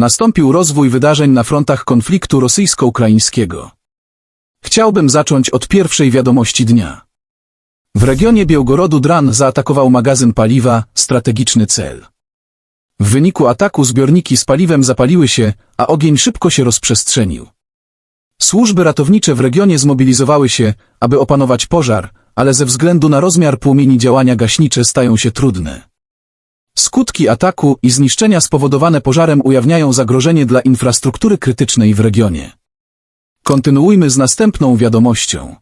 Nastąpił rozwój wydarzeń na frontach konfliktu rosyjsko-ukraińskiego. Chciałbym zacząć od pierwszej wiadomości dnia. W regionie Białgorodu Dran zaatakował magazyn paliwa, strategiczny cel. W wyniku ataku zbiorniki z paliwem zapaliły się, a ogień szybko się rozprzestrzenił. Służby ratownicze w regionie zmobilizowały się, aby opanować pożar, ale ze względu na rozmiar płomieni działania gaśnicze stają się trudne. Skutki ataku i zniszczenia spowodowane pożarem ujawniają zagrożenie dla infrastruktury krytycznej w regionie. Kontynuujmy z następną wiadomością.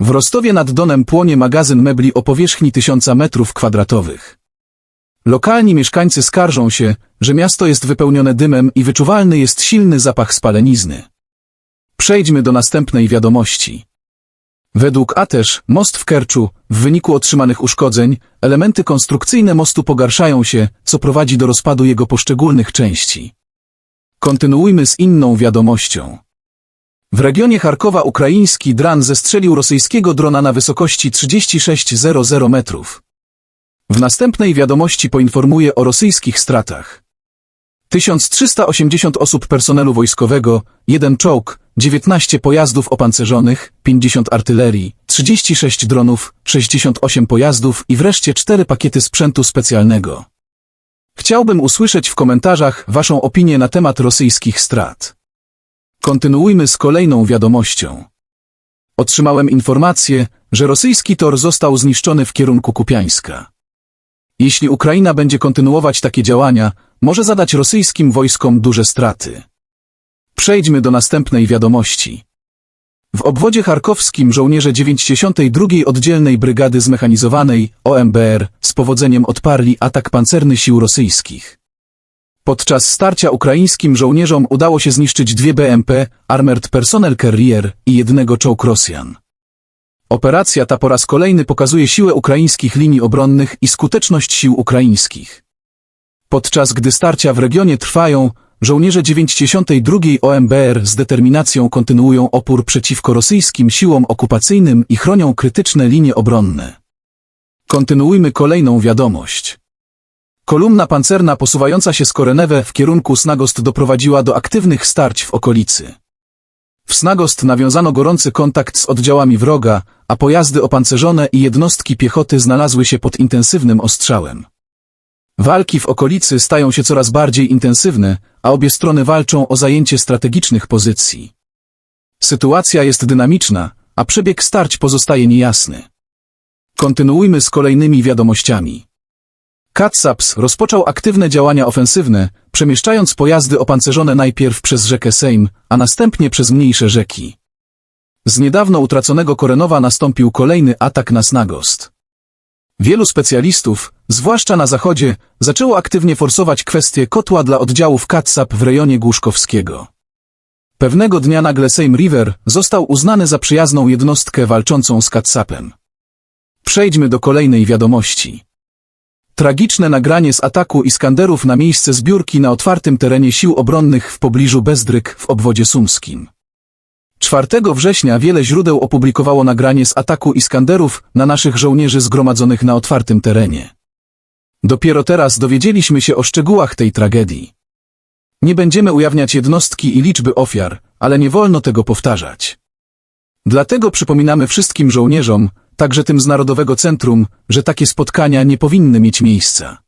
W Rostowie nad Donem płonie magazyn mebli o powierzchni tysiąca metrów kwadratowych. Lokalni mieszkańcy skarżą się, że miasto jest wypełnione dymem i wyczuwalny jest silny zapach spalenizny. Przejdźmy do następnej wiadomości. Według ATESZ, most w Kerczu, w wyniku otrzymanych uszkodzeń, elementy konstrukcyjne mostu pogarszają się, co prowadzi do rozpadu jego poszczególnych części. Kontynuujmy z inną wiadomością. W regionie Charkowa ukraiński dran zestrzelił rosyjskiego drona na wysokości 36,00 metrów. W następnej wiadomości poinformuje o rosyjskich stratach. 1380 osób personelu wojskowego, jeden czołg, 19 pojazdów opancerzonych, 50 artylerii, 36 dronów, 68 pojazdów i wreszcie 4 pakiety sprzętu specjalnego. Chciałbym usłyszeć w komentarzach Waszą opinię na temat rosyjskich strat. Kontynuujmy z kolejną wiadomością. Otrzymałem informację, że rosyjski tor został zniszczony w kierunku Kupiańska. Jeśli Ukraina będzie kontynuować takie działania, może zadać rosyjskim wojskom duże straty. Przejdźmy do następnej wiadomości. W obwodzie charkowskim żołnierze 92. Oddzielnej Brygady Zmechanizowanej OMBR z powodzeniem odparli atak pancerny sił rosyjskich. Podczas starcia ukraińskim żołnierzom udało się zniszczyć dwie BMP, Armored Personnel Carrier i jednego czołg Rosjan. Operacja ta po raz kolejny pokazuje siłę ukraińskich linii obronnych i skuteczność sił ukraińskich. Podczas gdy starcia w regionie trwają, żołnierze 92. OMBR z determinacją kontynuują opór przeciwko rosyjskim siłom okupacyjnym i chronią krytyczne linie obronne. Kontynuujmy kolejną wiadomość. Kolumna pancerna posuwająca się z Korenewe w kierunku Snagost doprowadziła do aktywnych starć w okolicy. W Snagost nawiązano gorący kontakt z oddziałami wroga, a pojazdy opancerzone i jednostki piechoty znalazły się pod intensywnym ostrzałem. Walki w okolicy stają się coraz bardziej intensywne, a obie strony walczą o zajęcie strategicznych pozycji. Sytuacja jest dynamiczna, a przebieg starć pozostaje niejasny. Kontynuujmy z kolejnymi wiadomościami. Katsaps rozpoczął aktywne działania ofensywne, przemieszczając pojazdy opancerzone najpierw przez rzekę Sejm, a następnie przez mniejsze rzeki. Z niedawno utraconego Korenowa nastąpił kolejny atak na Snagost. Wielu specjalistów, zwłaszcza na zachodzie, zaczęło aktywnie forsować kwestię kotła dla oddziałów Katsap w rejonie Głuszkowskiego. Pewnego dnia nagle Sejm River został uznany za przyjazną jednostkę walczącą z Katsapem. Przejdźmy do kolejnej wiadomości. Tragiczne nagranie z ataku Iskanderów na miejsce zbiórki na otwartym terenie sił obronnych w pobliżu Bezdryk w obwodzie sumskim. 4 września wiele źródeł opublikowało nagranie z ataku Iskanderów na naszych żołnierzy zgromadzonych na otwartym terenie. Dopiero teraz dowiedzieliśmy się o szczegółach tej tragedii. Nie będziemy ujawniać jednostki i liczby ofiar, ale nie wolno tego powtarzać. Dlatego przypominamy wszystkim żołnierzom, także tym z Narodowego Centrum, że takie spotkania nie powinny mieć miejsca.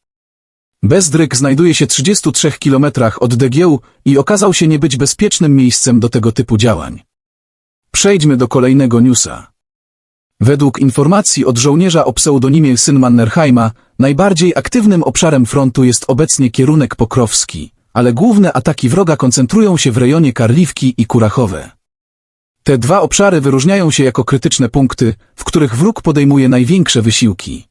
Bezdryk znajduje się 33 kilometrach od Degieł i okazał się nie być bezpiecznym miejscem do tego typu działań. Przejdźmy do kolejnego newsa. Według informacji od żołnierza o pseudonimie syn Mannerheima, najbardziej aktywnym obszarem frontu jest obecnie kierunek pokrowski, ale główne ataki wroga koncentrują się w rejonie Karliwki i Kurachowe. Te dwa obszary wyróżniają się jako krytyczne punkty, w których wróg podejmuje największe wysiłki.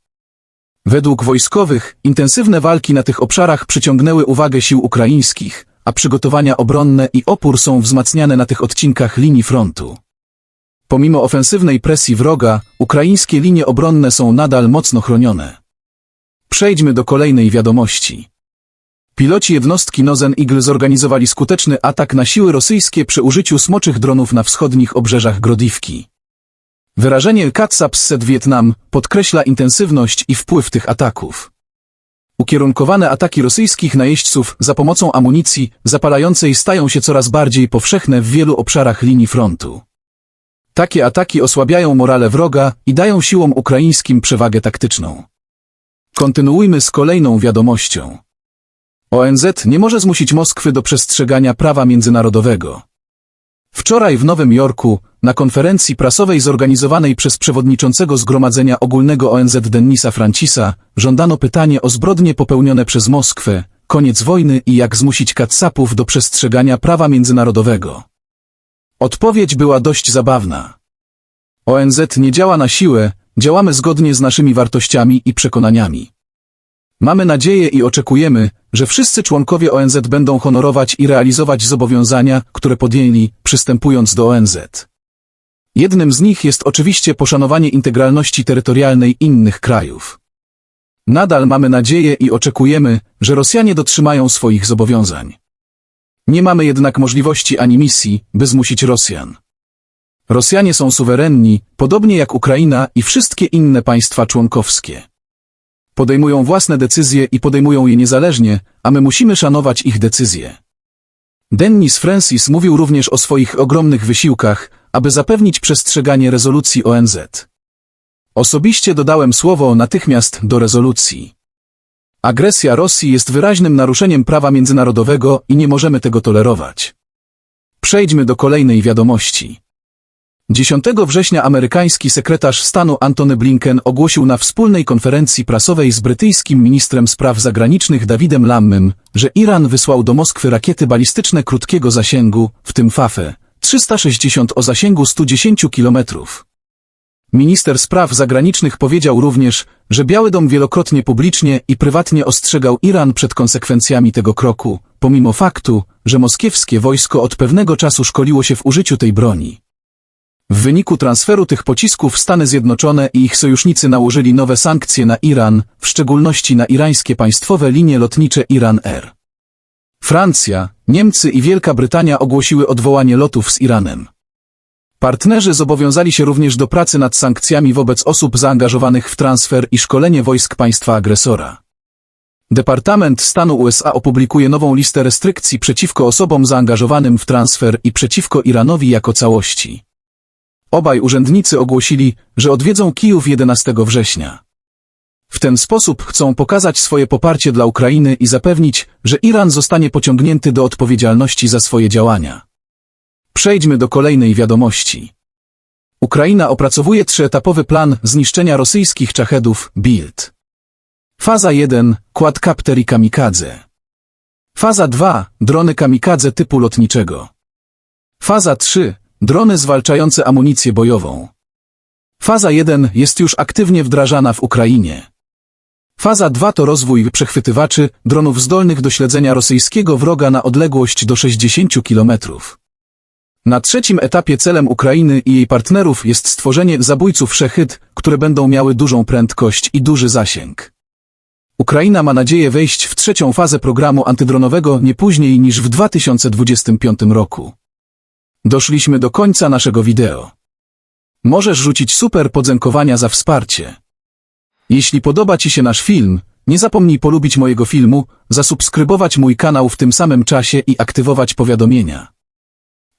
Według wojskowych, intensywne walki na tych obszarach przyciągnęły uwagę sił ukraińskich, a przygotowania obronne i opór są wzmacniane na tych odcinkach linii frontu. Pomimo ofensywnej presji wroga, ukraińskie linie obronne są nadal mocno chronione. Przejdźmy do kolejnej wiadomości. Piloci jednostki Nozen Eagle zorganizowali skuteczny atak na siły rosyjskie przy użyciu smoczych dronów na wschodnich obrzeżach Grodiwki. Wyrażenie Katsap Set Vietnam podkreśla intensywność i wpływ tych ataków. Ukierunkowane ataki rosyjskich najeźdźców za pomocą amunicji zapalającej stają się coraz bardziej powszechne w wielu obszarach linii frontu. Takie ataki osłabiają morale wroga i dają siłom ukraińskim przewagę taktyczną. Kontynuujmy z kolejną wiadomością. ONZ nie może zmusić Moskwy do przestrzegania prawa międzynarodowego. Wczoraj w Nowym Jorku, na konferencji prasowej zorganizowanej przez przewodniczącego Zgromadzenia Ogólnego ONZ Dennisa Francisa, żądano pytanie o zbrodnie popełnione przez Moskwę, koniec wojny i jak zmusić Katsapów do przestrzegania prawa międzynarodowego. Odpowiedź była dość zabawna. ONZ nie działa na siłę, działamy zgodnie z naszymi wartościami i przekonaniami. Mamy nadzieję i oczekujemy, że wszyscy członkowie ONZ będą honorować i realizować zobowiązania, które podjęli, przystępując do ONZ. Jednym z nich jest oczywiście poszanowanie integralności terytorialnej innych krajów. Nadal mamy nadzieję i oczekujemy, że Rosjanie dotrzymają swoich zobowiązań. Nie mamy jednak możliwości ani misji, by zmusić Rosjan. Rosjanie są suwerenni, podobnie jak Ukraina i wszystkie inne państwa członkowskie. Podejmują własne decyzje i podejmują je niezależnie, a my musimy szanować ich decyzje. Dennis Francis mówił również o swoich ogromnych wysiłkach, aby zapewnić przestrzeganie rezolucji ONZ. Osobiście dodałem słowo natychmiast do rezolucji. Agresja Rosji jest wyraźnym naruszeniem prawa międzynarodowego i nie możemy tego tolerować. Przejdźmy do kolejnej wiadomości. 10 września amerykański sekretarz stanu Antony Blinken ogłosił na wspólnej konferencji prasowej z brytyjskim ministrem spraw zagranicznych Davidem Lammym, że Iran wysłał do Moskwy rakiety balistyczne krótkiego zasięgu, w tym Fafę, 360 o zasięgu 110 kilometrów. Minister spraw zagranicznych powiedział również, że Biały Dom wielokrotnie publicznie i prywatnie ostrzegał Iran przed konsekwencjami tego kroku, pomimo faktu, że moskiewskie wojsko od pewnego czasu szkoliło się w użyciu tej broni. W wyniku transferu tych pocisków Stany Zjednoczone i ich sojusznicy nałożyli nowe sankcje na Iran, w szczególności na irańskie państwowe linie lotnicze Iran Air. Francja, Niemcy i Wielka Brytania ogłosiły odwołanie lotów z Iranem. Partnerzy zobowiązali się również do pracy nad sankcjami wobec osób zaangażowanych w transfer i szkolenie wojsk państwa agresora. Departament Stanu USA opublikuje nową listę restrykcji przeciwko osobom zaangażowanym w transfer i przeciwko Iranowi jako całości. Obaj urzędnicy ogłosili, że odwiedzą Kijów 11 września. W ten sposób chcą pokazać swoje poparcie dla Ukrainy i zapewnić, że Iran zostanie pociągnięty do odpowiedzialności za swoje działania. Przejdźmy do kolejnej wiadomości. Ukraina opracowuje trzyetapowy plan zniszczenia rosyjskich czachetów Bild. Faza 1 quadcopter i kamikadze. Faza 2 drony kamikadze typu lotniczego. Faza 3 drony zwalczające amunicję bojową. Faza 1 jest już aktywnie wdrażana w Ukrainie. Faza 2 to rozwój przechwytywaczy, dronów zdolnych do śledzenia rosyjskiego wroga na odległość do 60 kilometrów. Na trzecim etapie celem Ukrainy i jej partnerów jest stworzenie zabójców szechyt, które będą miały dużą prędkość i duży zasięg. Ukraina ma nadzieję wejść w trzecią fazę programu antydronowego nie później niż w 2025 roku. Doszliśmy do końca naszego wideo. Możesz rzucić super podziękowania za wsparcie. Jeśli podoba Ci się nasz film, nie zapomnij polubić mojego filmu, zasubskrybować mój kanał w tym samym czasie i aktywować powiadomienia.